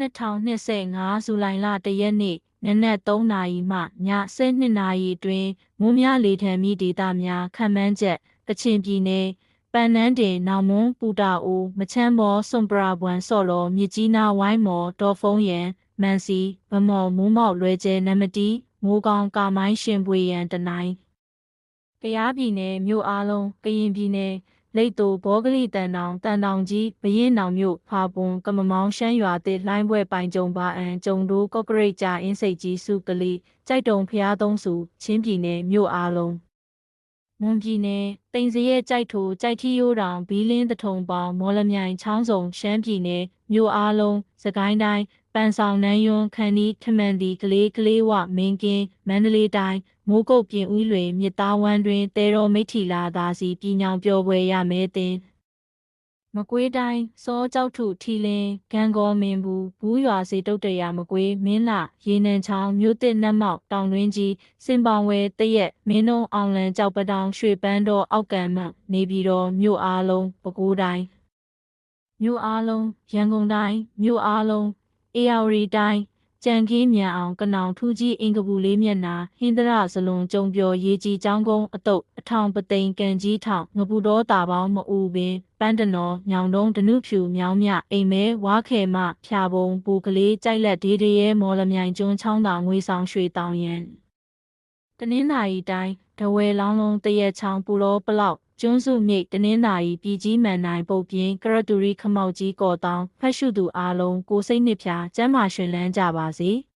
2025ဇူလိုင်လ1ရက်နေ့နနက်3နာရီမှည12နာရီအတွင်းမိုးများလေထံမိဒေသများခန့်မှန်းချက်ကချင်ပြည်နယ်ပန်နန်းတင်နောင်မွန်းပူတာအိုမချမ်းမော်စွန်ပရာဘွမ်ဆော့လော်မြစ်ကြီးနားဝိုင်းမော်တော်ဖုံးရန်မန်စီဗမော်မူးမောက်လွဲကျဲနမတီမိုးကောင်းကာမိုင်းရှင်ပွေရန်တနိုင်းကယားပြည်နယ်မြို့အားလုံးကရင်ပြည်နယ် လိတ်တူဘောဂလိတန်တောင်တန်တောင်ကြီးဘရင်နောင်မြို့ဖာပွန်ကမမောင်းရှမ်းရွာတစ်လိုင်းပွဲပိုင်ကြုံပါအန်ကြုံတို့ကော့ကရိတ်ကြာအင်းစိတ်ကြီးစုကလေးကြိုက်တုံဖျားသုံးစုချင်းပြည်နယ်မြို့အားလုံးမွန်ပြည်နယ်တိန်စရဲကြိုက်ထိုကြိုက်ထီရိုးတောင်ဘီလင်းတထုံပေါင်မော်လမြိုင်ချောင်းစုံရှမ်းပြည်နယ်မြို့အားလုံးစကိုင်းတိုင်း ပန်ဆောင်နန်းယွန်းခန္ဒီထမန်ဒီကလေးကလေးဝမင်းကင်းမန္တလေးတိုင်းမိုးကုတ်ပြင်ဦးလွင်မြစ်သားဝမ်းတွင်တဲတော်မိထီလာသာစီပြည်ညောင်ပျော်ပွဲရမဲတင်မကွေးတိုင်းစောကြောက်ထုထီလင်းဂံကောမင်းဘူးဘူးရွာစေတုတ်တရာမကွေးမင်းလာရေနံချောင်းမြို့တစ်နတ်မောက်တောင်တွင်းကြီးစင်ပောင်ဝဲတရက်မင်းုံအောင်လန်ကြောက်ပတောင်ရွှေပန်းတော်အောက်ကံမနေပြည်တော်မြို့အားလုံးပဲခူးတိုင်းမြို့အားလုံးရန်ကုန်တိုင်းမြို့အားလုံး အေယာဝတီတိုင်းကြံခင်းမြန်အောင်ကနောင်ထူးကြီးအင်္ဂပူလေးမျက်နာဟင်္ဒရဇလွန်ကြုံပြော်ရေကြီးချောင်းကုန်းအတုတ်အထောင်ပသိမ်ကန်ကြီးထောင်ငပူတော်တာပေါင်းမအူပင်ပန်းတနော်ညောင်တုံးဒနုဖြူမြောင်းမြအိမ်မဲဝါခဲမဖြာပုံပူကလေးကြိုက်လက်ဒေးဒေးရဲမော်လမြိုင်ကျွန်းချောင်းတောင်ငွေဆောင်ရွှေတောင်ရန်တနင်္သာရီတိုင်းဒဝဲလောင်းလုံးတရက်ချောင်းပူလောပလောက် ကျွန်းစုမြိတ်တနင်္သာရီပြည်ကြီးမန်နိုင်ပုတ်ပြင်းကရတူရီခမောက်ကြီးကော်တောင်းဖတ်ရှုသူအားလုံးကိုစိတ်နှစ်ဖြာကျမ်းမာရှင်လန်းကြပါစေ။